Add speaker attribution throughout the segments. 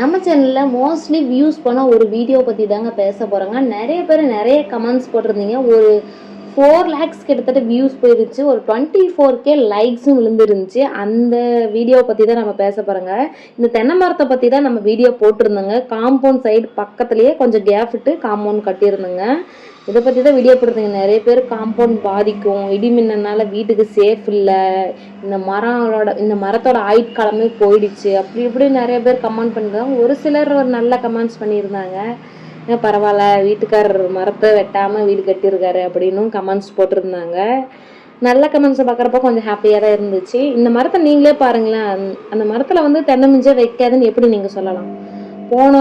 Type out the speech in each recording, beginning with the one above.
Speaker 1: நம்ம சேனலில் mostly views பண்ண ஒரு வீடியோ பற்றி தாங்க பேச போகிறோங்க நிறைய பேர் நிறைய கமெண்ட்ஸ் போட்டிருந்தீங்க. ஒரு ஃபோர் லேக்ஸ் கிட்டத்தட்ட வியூஸ் போயிருந்துச்சு ஒரு டுவெண்ட்டி ஃபோர் கே லைக்ஸும் விழுந்துருந்துச்சு. அந்த வீடியோ பற்றி தான் நம்ம பேச போகிறோங்க இந்த தென்னை மரத்தை பற்றி தான் நம்ம வீடியோ போட்டிருந்தோங்க. காம்பவுண்ட் சைடு பக்கத்துலேயே கொஞ்சம் கேப் விட்டு காம்பவுண்ட் கட்டியிருந்தோங்க. இதை பற்றி தான் வீடியோ போடுறதுங்க நிறைய பேர் காம்பவுண்ட் பாதிக்கும். இடி மின்னனால வீட்டுக்கு சேஃப் இல்லை. இந்த மரங்களோட இந்த மரத்தோட ஆயுட்காலமே போயிடுச்சு. அப்படி இப்படி நிறைய பேர் கமெண்ட் பண்ணுறாங்க ஒரு சிலர் ஒரு நல்ல கமெண்ட்ஸ் பண்ணியிருந்தாங்க. ஏன் பரவாயில்ல வீட்டுக்காரர் மரத்தை வெட்டாமல் வீடு கட்டியிருக்காரு அப்படின்னும் கமெண்ட்ஸ் போட்டிருந்தாங்க. நல்ல கமெண்ட்ஸை பார்க்குறப்ப கொஞ்சம் ஹாப்பியாக தான் இருந்துச்சு. இந்த மரத்தை நீங்களே பாருங்களேன். அந்த- அந்த மரத்தில் வந்து தென்னமிஞ்சே வைக்காதுன்னு எப்படி நீங்கள் சொல்லலாம்? போன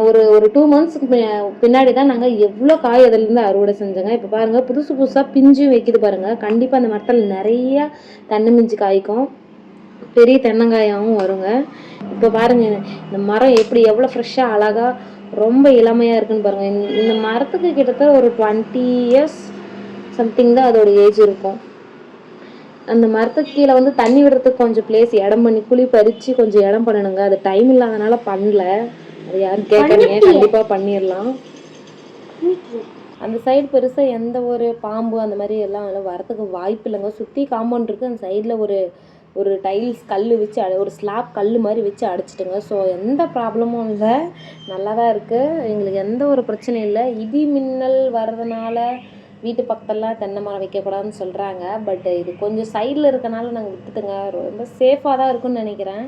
Speaker 1: ஒரு ஒரு டூ மந்த்ஸ்க்கு பின்னாடி தான் நாங்கள் எவ்வளோ காய் அதிலேருந்து அறுவடை செஞ்சோங்க. இப்போ பாருங்கள் புதுசு புதுசாக பிஞ்சும் வைக்குது பாருங்கள் கண்டிப்பாக அந்த மரத்தில் நிறைய தென்னமிஞ்சு காய்க்கும். பெரிய தென்னங்காயாகவும் வருங்க. இப்போ பாருங்கள் இந்த மரம் எப்படி எவ்வளோ ஃப்ரெஷ்ஷாக அழகாக ரொம்ப இளமையாக இருக்குன்னு பாருங்கள் இந்த- இந்த மரத்துக்கு கிட்டத்தட்ட ஒரு டுவெண்ட்டி இயர்ஸ் சம்திங் தான் அதோட ஏஜ் இருக்கும். அந்த மரத்துக்கு கீழே வந்து தண்ணி விடுறதுக்கு கொஞ்சம் பிளேஸ் இடம் பண்ணி குழி பறித்து கொஞ்சம் இடம் பண்ணணுங்க. அது டைம் இல்லாதனால பண்ணல. அது யாரும் கேட்காதீங்க கண்டிப்பாக பண்ணிடலாம். அந்த சைடு பெருசாக எந்த ஒரு பாம்பு அந்த மாதிரி எல்லாம் எல்லாம் வரத்துக்கு வாய்ப்பு இல்லைங்க. சுற்றி காம்பவுண்ட் இருக்குது அந்த சைடில் ஒரு ஒரு டைல்ஸ் கல் வச்சு அட- ஒரு ஸ்லாப் கல் மாதிரி வச்சு அடைச்சிட்டுங்க. ஸோ எந்த ப்ராப்ளமும் இல்லை. நல்லா தான் இருக்குது எங்களுக்கு எந்த ஒரு பிரச்சனையும் இல்லை. இடி மின்னல் வர்றதுனால வீட்டு பக்கத்தெல்லாம் தென்னை மரம் வைக்கக்கூடாதுன்னு சொல்கிறாங்க பட் இது கொஞ்சம் சைடில் இருக்கனால நாங்கள் விட்டுட்டுங்க. ரொம்ப சேஃபாக தான் இருக்கும்னு நினைக்கிறேன்.